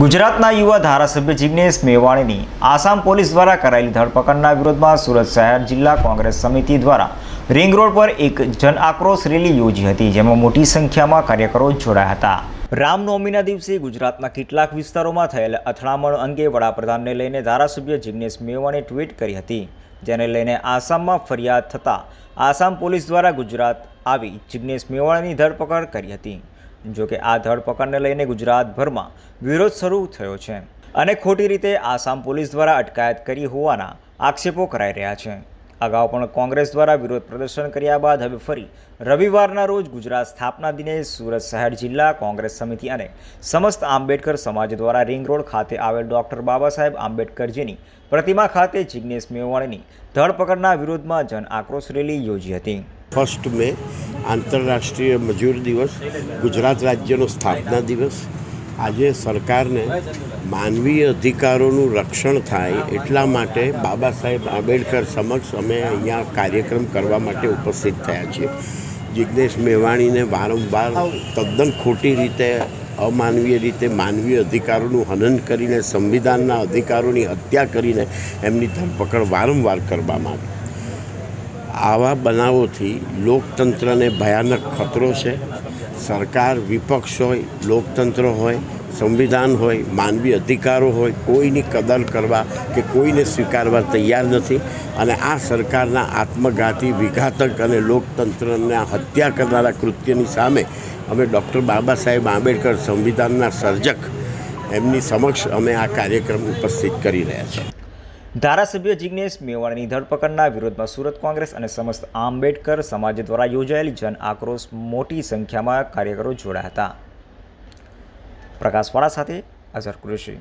ગુજરાતના યુવા ધારાસભ્ય જિગ્નેશ મેવાણીની આસામ પોલીસ દ્વારા કરાયેલી ધરપકડના વિરોધમાં સુરત શહેર જિલ્લા કોંગ્રેસ સમિતિ દ્વારા રિંગ રોડ પર એક જન આક્રોશ રેલી યોજી હતી, જેમાં મોટી સંખ્યામાં કાર્યકરો જોડાયા હતા. રામનવમીના દિવસે ગુજરાતના કેટલાક વિસ્તારોમાં થયેલ અથડામણ અંગે વડાપ્રધાનને લઈને ધારાસભ્ય જિગ્નેશ મેવાણીએ ટ્વીટ કરી હતી. જેને લઈને આસામમાં ફરિયાદ થતાં આસામ પોલીસ દ્વારા ગુજરાત આવી જિગ્નેશ મેવાણીની ધરપકડ કરી હતી. જો કે આ ધરપકડને લઈને ગુજરાતભરમાં વિરોધ શરૂ થયો છે અને ખોટી રીતે આસામ પોલીસ દ્વારા અટકાયત કરી હોવાના આક્ષેપો કરાઈ રહ્યા છે. અગાઉ પણ કોંગ્રેસ દ્વારા વિરોધ પ્રદર્શન કર્યા બાદ હવે ફરી રવિવારના રોજ ગુજરાત સ્થાપના દિને સુરત શહેર જિલ્લા કોંગ્રેસ સમિતિ અને સમસ્ત આંબેડકર સમાજ દ્વારા રિંગ રોડ ખાતે આવેલ ડૉક્ટર બાબા સાહેબ આંબેડકરજીની પ્રતિમા ખાતે જિજ્ઞેશ મેવાણીની ધરપકડના વિરોધમાં જન આક્રોશ રેલી યોજી હતી. ફર્સ્ટ મે આંતરરાષ્ટ્રીય મજૂર દિવસ, ગુજરાત રાજ્યનો સ્થાપના દિવસ. આજે સરકારને માનવીય અધિકારોનું રક્ષણ થાય એટલા માટે બાબા સાહેબ આંબેડકર સમક્ષ અમે અહીંયા કાર્યક્રમ કરવા માટે ઉપસ્થિત થયા છીએ. જિજ્ઞેશ મેવાણીને વારંવાર તદ્દન ખોટી રીતે, અમાનવીય રીતે માનવીય અધિકારોનું હનન કરીને, સંવિધાનના અધિકારોની હત્યા કરીને એમની ધરપકડ વારંવાર કરવામાં આવી. આવા બનાવોથી લોકતંત્રને ભયાનક ખતરો છે. સરકાર વિપક્ષ હોય, લોકતંત્ર હોય, સંવિધાન હોય, માનવી અધિકારો હોય, કોઈની કદર કરવા કે કોઈને સ્વીકારવા તૈયાર નથી અને આ સરકારના આત્મઘાતી વિઘાતક અને લોકતંત્રના હત્યા કરનારા કૃત્યની સામે અમે ડૉક્ટર બાબા સાહેબ આંબેડકર સંવિધાનના સર્જક એમની સમક્ષ અમે આ કાર્યક્રમ ઉપસ્થિત કરી રહ્યા છીએ. ધારાસભ્ય જિગ્નેશ મેવાણીની ધરપકડના વિરોધમાં સુરત કોંગ્રેસ અને સમસ્ત આંબેડકર સમાજ દ્વારા યોજાયેલી જન આક્રોશ મોટી સંખ્યામાં કાર્યકરો જોડાયા હતા. પ્રકાશવાળા સાથે અઝર કુરેશી.